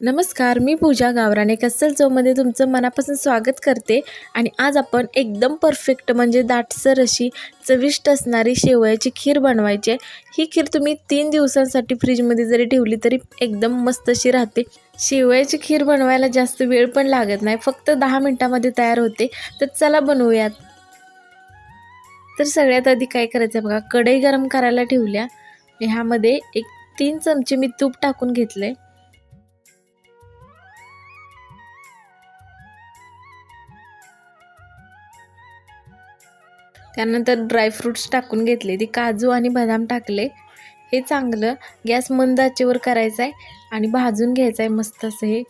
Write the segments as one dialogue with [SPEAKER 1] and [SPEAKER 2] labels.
[SPEAKER 1] नमस्कार मी पूजा गावराने. कस्सल चौमध्ये तुमचं मनापासून स्वागत करते. आणि आज आपण एकदम परफेक्ट म्हणजे दाटसर अशी चविष्ट असणारी शेवयाची खीर बनवायची आहे. ही खीर तुम्ही तीन दिवसांसाठी फ्रीजमध्ये जरी ठेवली तरी एकदम मस्त अशी राहते. शेवयाची खीर बनवायला जास्त वेळ पण लागत नाही. फक्त दहा मिनटामध्ये तयार होते. तर चला बनवूयात. तर सगळ्यात आधी काय करायचं बघा कढई गरम करायला ठेवल्या. ह्यामध्ये एक तीन चमचे मी तूप टाकून घेतले त्यानंतर ड्रायफ्रूट्स टाकून घेतले. ते काजू आणि बदाम टाकले. हे चांगलं गॅस मंद आचेवर करायचं आहे आणि भाजून घ्यायचं आहे मस्त असं हे.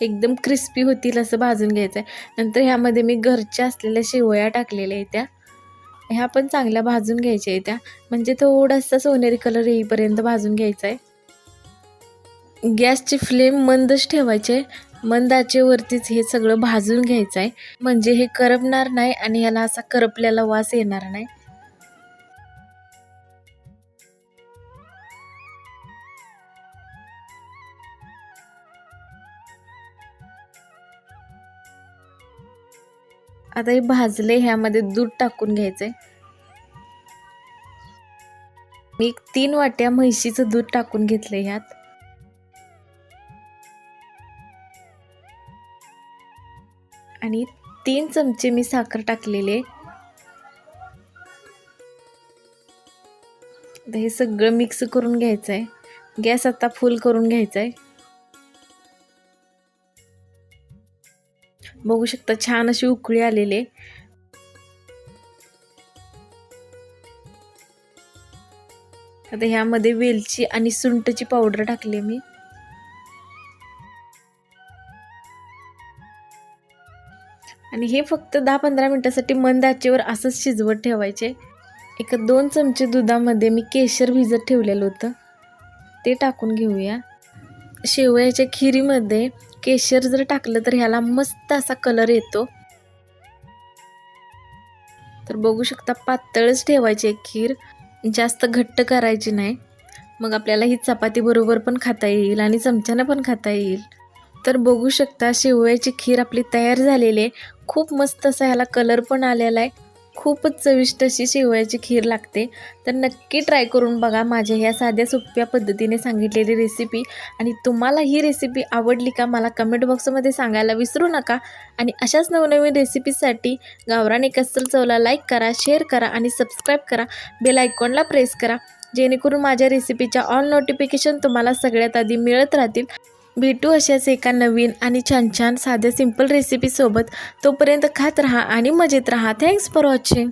[SPEAKER 1] एकदम क्रिस्पी होतील असं भाजून घ्यायचं आहे नंतर ह्यामध्ये मी घरच्या असलेल्या शेवया टाकलेल्या आहेत त्या. ह्या पण चांगल्या भाजून घ्यायच्या आहेत त्या. म्हणजे थोडासा सोनेरी कलर येईपर्यंत भाजून घ्यायचा आहे गॅसची फ्लेम मंदच ठेवायचे. मंदाचे वरतीच हे सगळं भाजून घ्यायचं आहे म्हणजे हे करपणार नाही आणि ह्याला असा करपलेला वास येणार नाही. आता हे भाजले ह्यामध्ये दूध टाकून घ्यायचंय. मी तीन वाट्या म्हैशीचं दूध टाकून घेतलंय ह्यात. आणि तीन चमचे मी साखर टाकलेले. हे सगळं मिक्स करून घ्यायचं आहे गॅस आता फुल करून घ्यायचा आहे बघू शकता छान अशी उकळी आलेली. आता ह्यामध्ये वेलची आणि सुंटची पावडर टाकली मी. आणि हे फक्त दहा पंधरा मिनटासाठी मंद आचेवर असंच शिजवत ठेवायचे. एका दोन चमचे दुधामध्ये मी केशर भिजत ठेवलेलं होतं. ते टाकून घेऊया. शेवयाच्या खिरीमध्ये केशर जर टाकलं तर ह्याला मस्त असा कलर येतो. तर बघू शकता पातळच ठेवायची एक खीर. जास्त घट्ट करायची नाही. मग आपल्याला ही चपाती बरोबर पण खाता येईल आणि चमच्यानं पण खाता येईल. तर बघू शकता शेवयाची खीर आपली तयार झालेली आहे. खूप मस्त असा ह्याला कलर पण आलेला आहे. खूपच चविष्ट अशी शेवयाची खीर लागते. तर नक्की ट्राय करून बघा माझ्या ह्या साध्या सोप्या पद्धतीने सांगितलेली रेसिपी आणि तुम्हाला ही रेसिपी आवडली का मला कमेंट बॉक्समध्ये सांगायला विसरू नका. आणि अशाच नवनवीन रेसिपीसाठी गावराने कस्सल चवला लाईक करा शेअर करा आणि सबस्क्राईब करा. बेल आयकॉनला प्रेस करा. जेणेकरून माझ्या रेसिपीच्या ऑल नोटिफिकेशन तुम्हाला सगळ्यात आधी मिळत राहतील. भेटू अशाच एका नवीन आणि छान छान साध्या सिंपल रेसिपीसोबत तोपर्यंत खात राहा आणि मजेत राहा. Thanks for watching